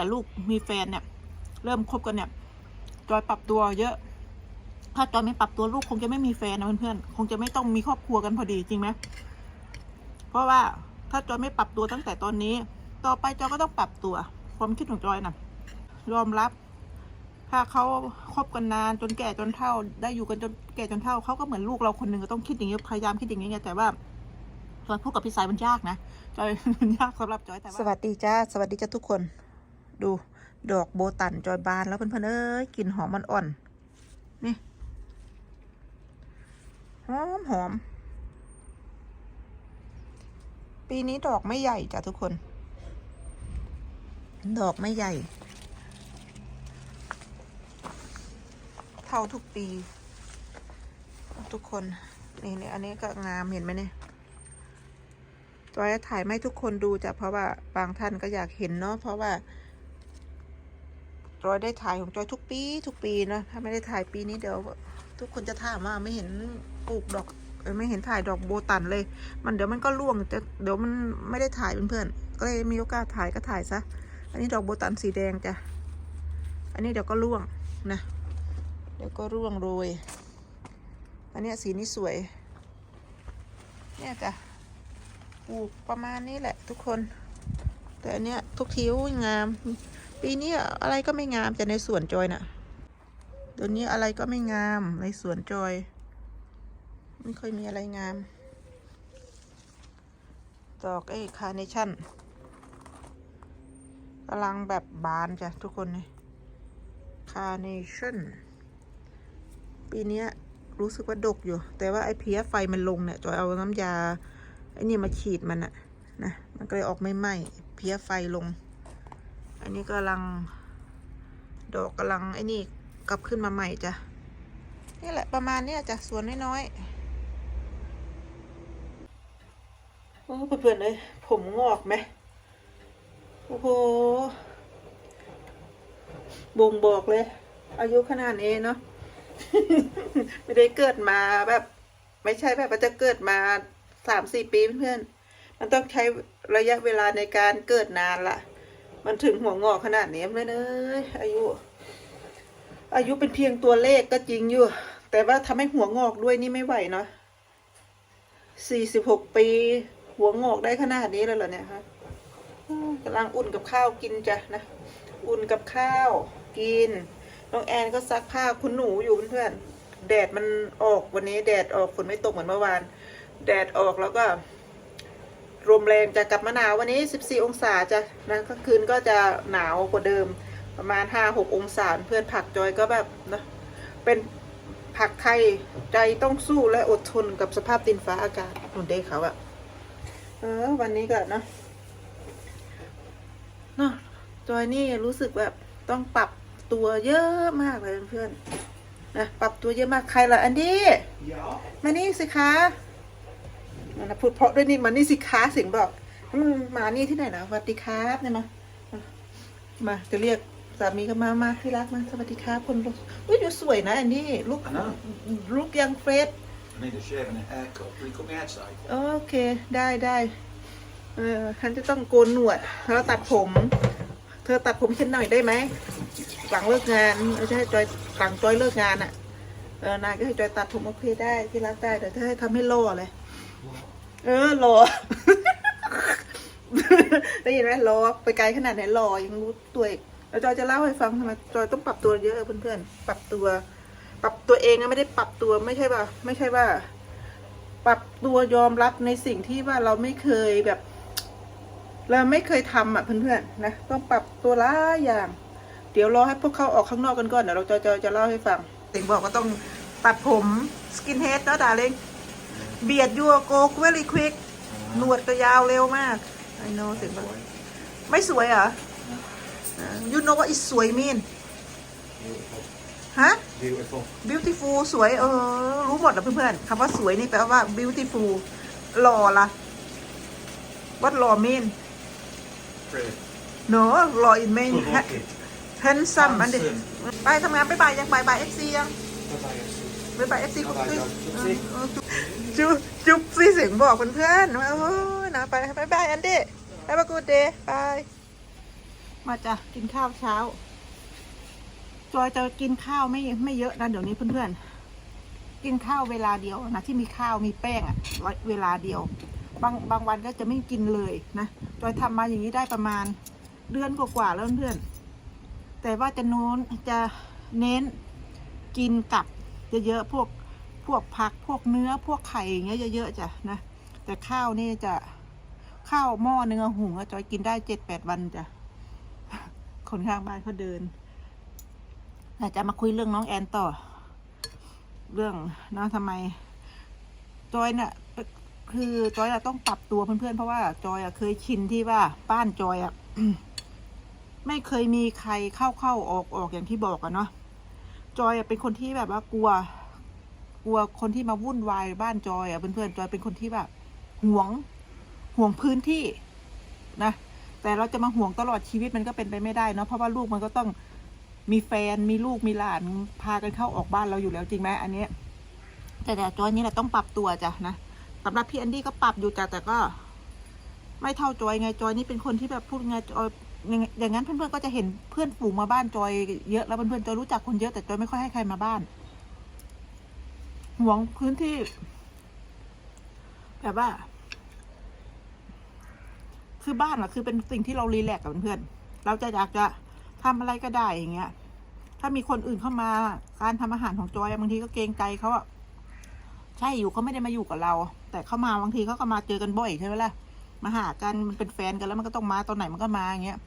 แต่ลูกมีแฟนเนี่ย เริ่มคบกันเนี่ย จอยปรับตัวเยอะ ถ้าจอยไม่ปรับตัวลูกคงจะไม่มีแฟนนะเพื่อนๆ คงจะไม่ต้องมีครอบครัวกันพอดีจริงไหมเพราะว่าถ้าจอยไม่ปรับตัวตั้งแต่ตอนนี้ ต่อไปจอยก็ต้องปรับตัว ความคิดของจอยนะยอมรับ ถ้าเขาคบกันนานจนแก่จนเฒ่า ได้อยู่กันจนแก่จนเฒ่าเขาก็เหมือนลูกเราคนหนึ่งก็ต้องคิดอย่างนี้พยายามคิดอย่างนี้ไงแต่ว่าจอยพูดกับพี่สายมันยากนะจอยมันยากสำหรับจอยแต่ว่าสวัสดีจ้าสวัสดีจ้าทุกคน ดูดอกโบตันจอยบานแล้วเพื่อนๆเอ้ยกลิ่นหอมมันอ่อน นี่ หอมหอม ปีนี้ดอกไม่ใหญ่จ้ะทุกคน ดอกไม่ใหญ่ เท่าทุกปี ทุกคน นี่นี่อันนี้ก็งามเห็นไหมเนี่ยจอยจะถ่ายไม่ทุกคนดูจ้ะเพราะว่าบางท่านก็อยากเห็นเนาะเพราะว่า จอยได้ถ่ายของจอยทุกปี ทุกปีนะถ้าไม่ได้ถ่ายปีนี้เดี๋ยว ทุกคนจะถามว่าไม่เห็นปลูกดอกไม่เห็นถ่ายดอกโบตันเลย มันเดี๋ยวมันก็ร่วงจะเดี๋ยวมันไม่ได้ถ่ายเพื่อนๆก็เลยมีโอกาสถ่ายก็ถ่ายซะอันนี้ดอกโบตันสีแดงจ้ะอันนี้เดี๋ยวก็ร่วงนะ เดี๋ยวก็ร่วงโรยอันนี้สีนี้สวย เนี่ยจ้ะปลูกประมาณนี้แหละทุกคน แต่อันเนี้ยทุกทิวงาม ปีนี้อะไรก็ไม่งามจะในสวนจอยน่ะเดี๋ยวนี้อะไรก็ไม่งามในสวนจอย ไม่ค่อยมีอะไรงาม ดอกไอ้คาร์เนชั่นกำลังแบบบานจ้ะทุกคนนี่คาร์เนชั่นปีนี้รู้สึกว่าดกอยู่ แต่ว่าไอ้เพี้ยไฟมันลงเนี่ยจอยเอาน้ำยาไอ้นี่มาฉีดมันอะนะ มันก็เลยออกไม่ไหม้เพี้ยไฟลง นนี้กำลัง ดอกกำลังไอ้นี่กลับขึ้นมาใหม่จ้ะ นี่แหละประมาณเนี้ยจ้ะสวนน้อยๆ โอ้เพื่อนๆเลยผมงอกไหม โอ้โห บ่งบอกเลย อายุขนาดนี้เนาะ ไม่ได้เกิดมาแบบ ไม่ใช่แบบว่าจะเกิดมาสามสี่ปีเพื่อนๆ มันต้องใช้ระยะเวลาในการเกิดนานล่ะ มันถึงหัวงอกขนาดนี้เลยเนยอายุ อายุเป็นเพียงตัวเลขก็จริงอยู่ แต่ว่าทำให้หัวงอกด้วยนี่ไม่ไหวเนาะสี่สิบหกปี หัวงอกได้ขนาดนี้เลยเหรอเนี่ยคะกำลังอุ่นกับข้าวกินจ้ะนะ อุ่นกับข้าวกิน น้องแอนก็ซักผ้าคุณหนูอยู่เพื่อนแดดมันออกวันนี้แดดออกฝนไม่ตกเหมือนเมื่อวาน แดดออกแล้วก็ ลมแรงจะกลับมาหนาววันนี้ 14 องศาจะนะกลางคืนก็จะหนาวกว่าเดิมประมาณ 5-6 องศาเพื่อนผักจอยก็แบบนะเป็นผักไทยใจต้องสู้และอดทนกับสภาพดินฟ้าอากาศนุ่นเด้เขาอะเออ วันนี้ก็นะเนาะจอยนี่รู้สึกแบบต้องปรับตัวเยอะมากเลยเพื่อนๆนะปรับตัวเยอะมากใครล่ะอันดี้มานี่สิคะ มันนะพูดเพราะด้วยนี่มานี่สิคะเสียงบอกมันมานี่ที่ไหนนะสวัสดีครับเนี่ยมามาจะเรียกสามีก็มามาที่รักมาสวัสดีครับคนลูกอุ้ยดูสวยนะอันนี้ลูก I know. ลูกยังเฟส I need a shave and a haircut. Will you come outside? โอเค ได้ได้เออฉันจะต้องโกนหนวดแล้วตัดผม เธอตัดผมฉันหน่อยได้ไหมหลังเลิกงานไม่ใช่จอยหลังจอยเลิกงานอะ่ะเออนายก็ให้จอยตัดผมโอเคได้ที่รักได้แต่ถ้าให้ทำให้หล่อเลย เออหล่อได้ยินไหมรอไปไกลขนาดไหนรอยังรู้ตัวอีกแล้วจอยจะเล่าให้ฟังทำไมจอยต้องปรับตัวเยอะเพื่อนๆปรับตัว ปรับตัวเองนะไม่ได้ปรับตัวไม่ใช่ว่าไม่ใช่ว่า ปรับตัวยอมรับในสิ่งที่ว่าเราไม่เคยแบบ เราไม่เคยทำอะเพื่อนๆนะต้องปรับตัวหลายอย่าง เดี๋ยวรอให้พวกเขาออกข้างนอกกันก่อนเดี๋ยวเราจะจะจะเล่าให้ฟังเต็งบอกว่าต้องตัดผมสกินเฮดเนาะดาเลง เบียดยัวโกกเวลี่ควิกหนวดก็ยาวเร็วมากไอโน่เต็งบอกไม่สวยเหรอยูโนว่าอีสวยมีน Beautiful. ฮะ Beautiful. beautiful สวย เออ รู้หมดแล้วเพื่อนๆคำว่าสวยนี่แปลว่า beautiful หล่อละ what หล่อ mean Pretty. no หล่อ it mean Good looking. handsome อันเดีย Handsome. ไปทำงานไปบายยังบายบาย FC ยัง Bye-bye. บายบาย FC คุณบ๊ายบายจุ๊ครับจุ๊บสิ จุ๊บจุ๊บสิเสียงบอกเพื่อนๆว่าโอ้ยนะไปบายบายอันเดีบายบายกูเดย์บายมาจ้ะกินข้าวเช้า จอยจะกินข้าวไม่ไม่เยอะนะเดี๋ยวนี้เพื่อนๆ กินข้าวเวลาเดียวนะที่มีข้าวมีแป้งอะเวลาเดียว บางบางวันก็จะไม่กินเลยนะจอยทำมาอย่างนี้ได้ประมาณเดือนกว่าๆแล้วเพื่อนๆแต่ว่าจะโน้นจะเน้นกินกับเยอะๆพวก วกผักพวกเนื้อพวกไข่อย่างเงี้ยเยอะๆจ้ะนะ แต่ข้าวนี่จะข้าวหม้อหนึงอหุงอะจอยกินได้เจ็ดแปดวันจ้ะคนข้างบ้านเขาเดินอาจจะมาคุยเรื่องน้องแอนต่อ เรื่องเนาะทำไม จอยเนี่ยคือจอยอะต้องปรับตัวเพื่อนๆเพราะว่าจอยอะเคยชินที่ว่าบ้านจอยอะไม่เคยมีใครเข้าเข้าออกออกอย่างที่บอกอะเนาะจอยอะเป็นคนที่แบบว่ากลัว กลัวคนที่มาวุ่นวายบ้านจอยอะเพื่อนๆจอยเป็นคนที่แบบห่วงห่วงพื้นที่นะ แต่เราจะมาห่วงตลอดชีวิตมันก็เป็นไปไม่ได้เนาะเพราะว่าลูกมันก็ต้องมีแฟนมีลูกมีหลานพากันเข้าออกบ้านเราอยู่แล้วจริงไหมอันนี้แต่แต่จอยนี่แหละต้องปรับตัวจ้ะนะสำหรับพี่แอนดี้ก็ปรับอยู่จ้ะแต่ก็ ไม่เท่าจอยไงจอยนี่เป็นคนที่แบบพูดไงจอย่างอย่างนั้นเพื่อนๆก็จะเห็นเพื่อนฝูงมาบ้านจอยเยอะแล้วเพื่อนๆจอยรู้จักคนเยอะแต่จอยไม่ค่อยให้ใครมาบ้าน หวงพื้นที่ แบบว่า คือบ้านอะคือเป็นสิ่งที่เรารีแลกซ์กับเพื่อนเราจะอยากจะทำอะไรก็ได้อย่างเงี้ย ถ้ามีคนอื่นเข้ามา การทำอาหารของจอยบางทีก็เกรงใจเขาอะใช่อยู่เขาไม่ได้มาอยู่กับเรา แต่เขามาบางทีเขาก็มาเจอกันบ่อยใช่ไหมล่ะ มาหากันมันเป็นแฟนกันแล้วมันก็ต้องมาตอนไหนมันก็มาอย่างเงี้ย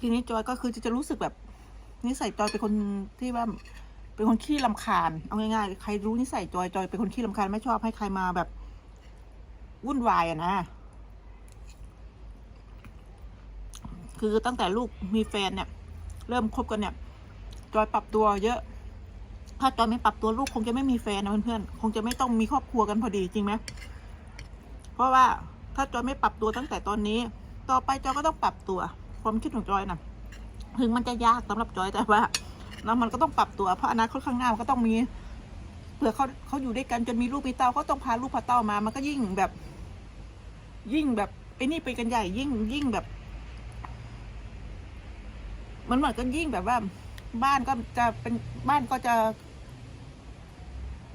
ทีนี้จอยก็คือจะจะรู้สึกแบบนิสัยจอยเป็นคนที่ว่า เป็นคนขี้ลำคาญ เอาง่ายๆ ใครรู้นิสัยจอยจอยเป็นคนขี้ลำคาญไม่ชอบให้ใครมาแบบวุ่นวายอะนะ คือตั้งแต่ลูกมีแฟนเนี่ย เริ่มคบกันเนี่ย จอยปรับตัวเยอะ ถ้าจอยไม่ปรับตัวลูกคงจะไม่มีแฟนนะเพื่อนๆ คงจะไม่ต้องมีครอบครัวกันพอดีจริงไหม เพราะว่าถ้าจอยไม่ปรับตัวตั้งแต่ตอนนี้ ต่อไปจอยก็ต้องปรับตัว ความคิดของจอยนะถึงมันจะยากสำหรับจอยแต่ว่า แล้วมันก็ต้องปรับตัวเพราะอนาคตข้างหน้ามันก็ต้องมีเผื่อเขาเขาอยู่ด้วยกันจนมีลูกมีเต้าก็ต้องพาลูกพาเต้ามา มันก็ยิ่งแบบ ยิ่งแบบไอ้นี่ไปกันใหญ่ยิ่งยิ่งแบบ มันเหมือนกันยิ่งแบบว่า บ้านก็จะเป็นบ้านก็จะ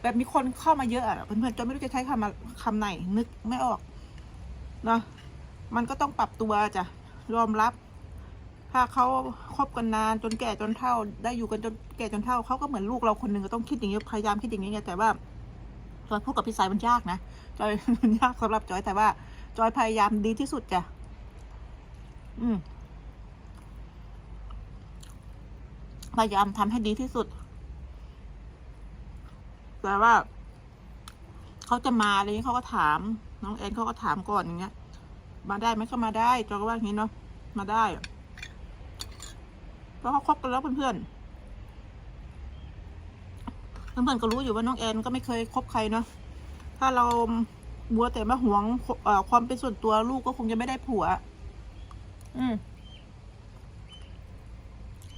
แบบมีคนเข้ามาเยอะอะเพื่อนๆจนไม่รู้จะใช้คำมาคำไหนนึกไม่ออกเนาะมันก็ต้องปรับตัวจ้ะยอมรับ ถ้าเขาคบกันนานจนแก่จนเฒ่า ได้อยู่กันจนแก่จนเฒ่าเขาก็เหมือนลูกเราคนหนึ่งก็ต้องคิดอย่างนี้พยายามคิดอย่างนี้ไงแต่ว่าจอยพูดกับพี่สายมันยากนะจอยมันยากสำหรับจอยแต่ว่า จอยพยายามดีที่สุดจ้ะอืมพยายามทำให้ดีที่สุด แต่ว่าเขาจะมาอะไรนี้เขาก็ถาม น้องแอนเขาก็ถามก่อนอย่างเงี้ย มาได้ไหมก็มาได้จอยก็ว่าอย่างนี้เนาะมาได้ เพราะเขาคบกันแล้วเพื่อนๆเพื่อนๆก็รู้อยู่ว่าน้องแอนก็ไม่เคยคบใครเนาะถ้าเราบัวแต่มาหวงเอ่อความเป็นส่วนตัวลูกก็คงจะไม่ได้ผัว อืม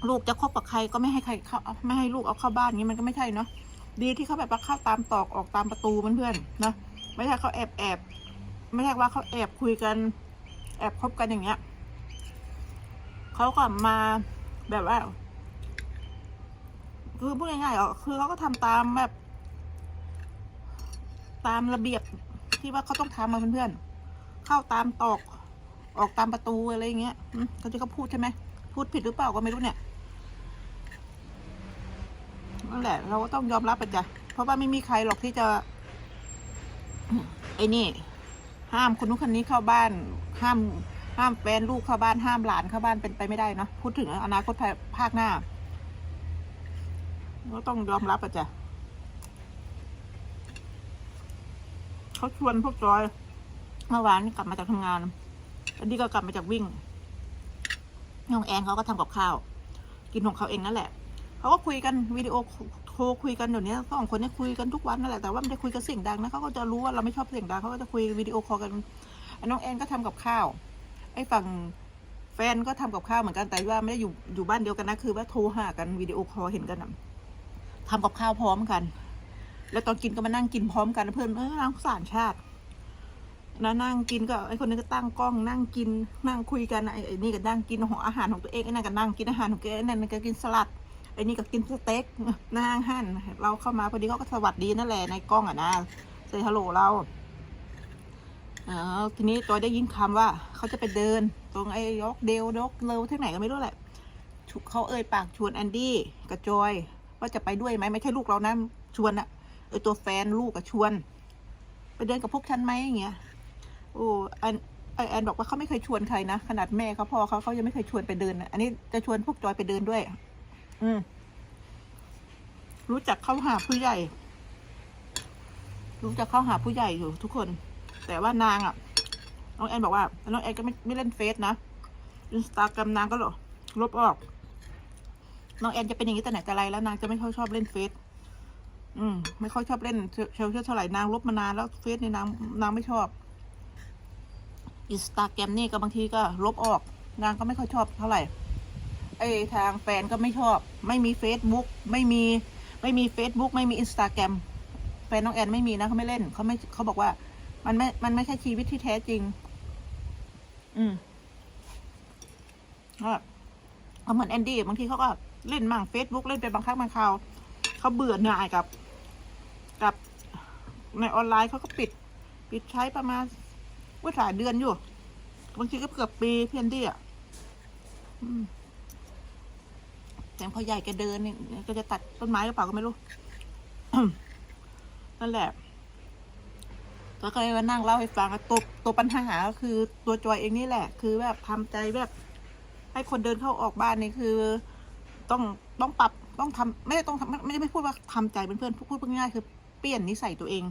ลูกจะคบกับใครก็ไม่ให้ใครเข้าไม่ให้ลูกเอาเข้าบ้านอย่างนี้มันก็ไม่ใช่เนาะดีที่เขาแบบว่าเข้าตามตอกออกตามประตูเพื่อนๆนะไม่ใช่เขาแอบแอบไม่ใช่ว่าเขาแอบคุยกัน แอบคบกันอย่างเงี้ยเขาก็มา แบบว่า คือพูดง่ายๆอะคือเขาก็ทำตามแบบ ตามระเบียบที่ว่าเขาต้องทำมาเพื่อนๆเข้าตามตอก ออกตามประตูอะไรอย่างเงี้ยเขาจะเขาพูดใช่ไหมพูดผิดหรือเปล่าก็ไม่รู้เนี่ยนั่นแหละ เราก็ต้องยอมรับไปจ้ะเพราะว่าไม่มีใครหรอกที่จะไอ้นี่ ห้ามคนนู้นคนนี้เข้าบ้าน ห้าม ห้ามแฟนลูกเข้าบ้านห้ามหลานเข้าบ้านเป็นไปไม่ได้เนอะพูดถึงอนาคตภายภาคหน้าก็ต้องยอมรับอะจ้ะเขาชวนพวกจอยเมื่อวานกลับมาจากทำงานอันนี้ก็กลับมาจากวิ่งน้องแอนเขาก็ทำกับข้าว กินของเขาเองนั่นแหละเขาก็คุยกันวิดีโอโทรคุยกันเดี๋ยวนี้สองคนเนี้คุยกันทุกวันนั่นแหละแต่ว่าไม่ได้คุยกันเสียงดังนะเขาก็จะรู้ว่าเราไม่ชอบเสียงดังเขาก็จะคุยวิดีโอคอลกันน้องแอนก็ทำกับข้าว ไอ้ฝั่งแฟนก็ทำกับข้าวเหมือนกันแต่ว่าไม่ได้อยู่อยู่บ้านเดียวกันนะคือว่าโทรหากันวิดีโอคอลเห็นกันนะทำกับข้าวพร้อมกัน แล้วตอนกินก็มานั่งกินพร้อมกันเพื่อนเออน้ำสารชาตินะนั่งกินก็ไอ้คนนึงก็ตั้งกล้องนั่งกินนั่งคุยกันไอ้นี่ก็นั่งกินของอาหารของตัวเองไอ้นั่นก็นั่งกินอาหารของตัวเองไอ้นั่นก็กินสลัดไอ้นี่ก็กินสเต็กนั่งหั่นเราเข้ามาพอดีเขาก็สวัสดีนั่นแหละในกล้องอะนะเซฮัลโหลเรา ออทีนี้ตัวได้ยินคำว่าเขาจะไปเดิน ตรงไอ้ยกเดลยกเลวที่ไหนก็ไม่รู้แหละเขาเอ่ยปากชวนแอนดี้กับจอยว่าจะไปด้วยไหมไม่ใช่ลูกเรานะชวนอะเออตัวแฟนลูกอะชวน ไปเดินกับพวกฉันไหมอย่างเงี้ยโอ้แอนไอแอนบอกว่าเขาไม่เคยชวนใครนะขนาดแม่เขาพ่อเขาเขายังไม่เคยชวนไปเดินอันนี้จะชวนพวกจอยไปเดินด้วย อืมรู้จักเข้าหาผู้ใหญ่ รู้จักเข้าหาผู้ใหญ่อยู่ทุกคน แต่ว่านางอะ น้องแอนบอกว่าน้องแอนก็ไม่ไม่เล่นเฟซนะอินสตาแกรมนางก็หรอลบออก น้องแอนจะเป็นอย่างนี้แต่ไหนแต่ไรแล้วนางจะไม่ค่อยชอบเล่นเฟซอืม ไม่ค่อยชอบเล่นเชลเชอร์เท่าไหร่นางลบมานานแล้วเฟซเนี่ยนางนางไม่ชอบอินสตาแกรมนี่ก็บางทีก็ลบออก นางก็ไม่ค่อยชอบเท่าไหร่ไอ้ทางแฟนก็ไม่ชอบ ไม่มีเฟซบุ๊กไม่มี ไม่มีเฟซบุ๊กไม่มีอินสตาแกรมแฟนน้องแอนไม่มีนะเขาไม่เล่นเขาไม่เขาบอกว่า มันไม่ มันไม่ใช่ชีวิตที่แท้จริง อืมก็เขาเหมือนแอนดี้บางทีเขาก็เล่นมั่งเฟซบุ๊กเล่นไปบางครั้งบางคราวเขาเบื่อหน่ายกับ กับในออนไลน์เขาก็ปิด ปิดใช้ประมาณว่าหลายเดือนอยู่ บางทีก็เกือบปีเพียนดี้อะอืมแต่พอใหญ่แกเดินเนี่ยก็จะตัดต้นไม้หรือเปล่าก็ไม่รู้ นั่นแหละ แล้วก็เลยมานั่งเล่าให้ฟังตัวตัวปัญหาก็คือตัวจอยเองนี่แหละ คือแบบทำใจแบบให้คนเดินเข้าออกบ้านนี่คือ ต้องต้องปรับต้องทำไม่ได้ต้องไม่ไม่ได้ไม่พูดว่าทำใจเป็นเพื่อนพูดพูดง่ายๆคือเปลี่ยนนิสัยตัวเอง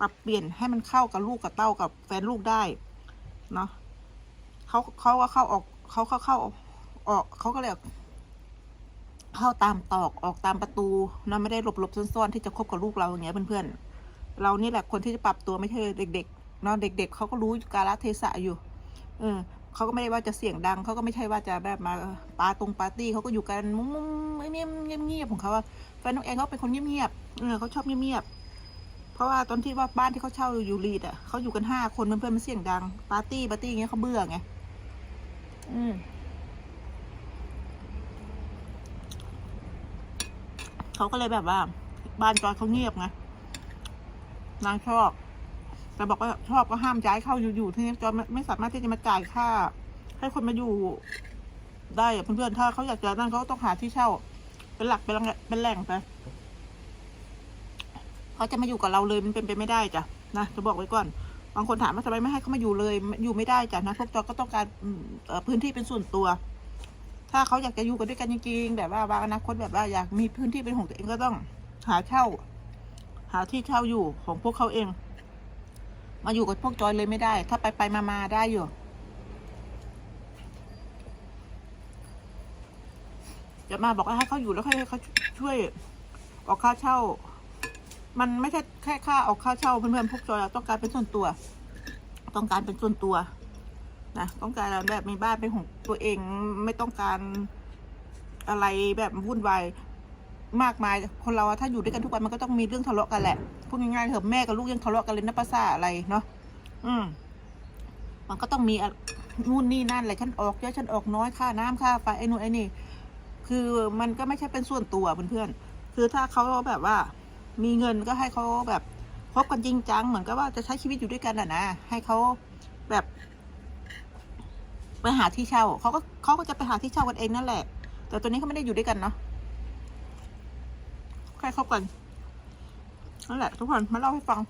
ปรับเปลี่ยนให้มันเข้ากับลูกกับเต้ากับแฟนลูกได้เนาะเขาเขาก็เข้าออกเขาเข้าเข้าออกเขาก็เลยเข้าตามตอกออกตามประตูนะไม่ได้หลบหลบซ่อนๆที่จะคบกับลูกเราอย่างเงี้ยเพื่อนๆ เรานี่แหละคนที่จะปรับตัวไม่ใช่เด็กๆเนาะเด็ก ๆเขาก็รู้กาลเทศะอยู่ เออเขาก็ไม่ได้ว่าจะเสียงดังเขาก็ไม่ใช่ว่าจะแบบมาปาตรงปาร์ตี้เขาก็อยู่กันมุ้งมุ้งเงียบเงียบเงียบของเขาแฟนน้องแอนเขาเป็นคนเงียบเงียบๆเออเขาชอบเงียบเงียบๆเพราะว่าตอนที่ว่าบ้านที่เขาเช่าอยู่ลีดอะเขาอยู่กันห้าคนเพื่อนๆมันเสียงดังปาร์ตี้ปาร์ตี้อย่างเงี้ยเขาเบื่อไงอืมเขาก็เลยแบบว่า บ้านจอยเขาเงียบไง นางชอบ แต่บอกว่าชอบก็ห้ามย้ายเข้าอยู่ๆที่นี่จอยไม่ไม่สามารถที่จะมาจ่ายค่า ให้คนมาอยู่ได้อะเพื่อนๆถ้าเขาอยากจะนั่นเขาต้องหาที่เช่า เป็นหลักเป็นแหล่งเป็นแหล่งไปเขาจะมาอยู่กับเราเลยมันเป็นไปไม่ได้จ้ะนะจะบอกไว้ก่อนบางคนถามว่าทำไมไม่ให้เขามาอยู่เลย อยู่ไม่ได้จ้ะนะพวกจอก็ต้องการพื้นที่เป็นส่วนตัว ถ้าเขาอยากจะอยู่กันด้วยกันจริงๆแบบว่าบางอนาคตแบบว่าอยากมีพื้นที่เป็นของตัวเองก็ต้องหาเช่า หาที่เช่าอยู่ของพวกเขาเอง มาอยู่กับพวกจอยเลยไม่ได้ ถ้าไปไปมามาได้อยู่ จะมาบอกว่าให้เขาอยู่แล้วให้เขาช่วยออกค่าเช่า มันไม่ใช่แค่ค่าออกค่าเช่าเพื่อนๆพวกจอยต้องการเป็นส่วนตัว ต้องการเป็นส่วนตัวนะต้องการแบบมีบ้านเป็นของตัวเองไม่ต้องการอะไรแบบวุ่นวาย มากมาย คนเราอะถ้าอยู่ด้วยกันทุกวันมันก็ต้องมีเรื่องทะเลาะกันแหละพูดง่ายๆเถอะแม่กับลูกยังทะเลาะกันเลยนะภาษาอะไรเนาะอืมมันก็ต้องมีอะนู่นนี่นั่นอะไรฉันออกเยอะฉันออกน้อยค่าน้ำค่าไฟไอ้นู่นไอ้นี่ คือมันก็ไม่ใช่เป็นส่วนตัวเพื่อนๆคือถ้าเขาแบบว่า มีเงินก็ให้เขาแบบคบกันจริงจังเหมือนกับว่าจะใช้ชีวิตอยู่ด้วยกันอะนะให้เขาแบบไปหาที่เช่าเขาก็เขาก็จะไปหาที่เช่ากันเองนั่นแหละ แต่ตัวนี้เขาไม่ได้อยู่ด้วยกันเนาะ แค่คบกันนั่นแหละทุกคนมาเล่าให้ฟัง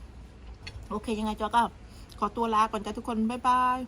โอเคยังไงจอก็ขอตัวลาก่อนจ้ะทุกคน บ๊ายบาย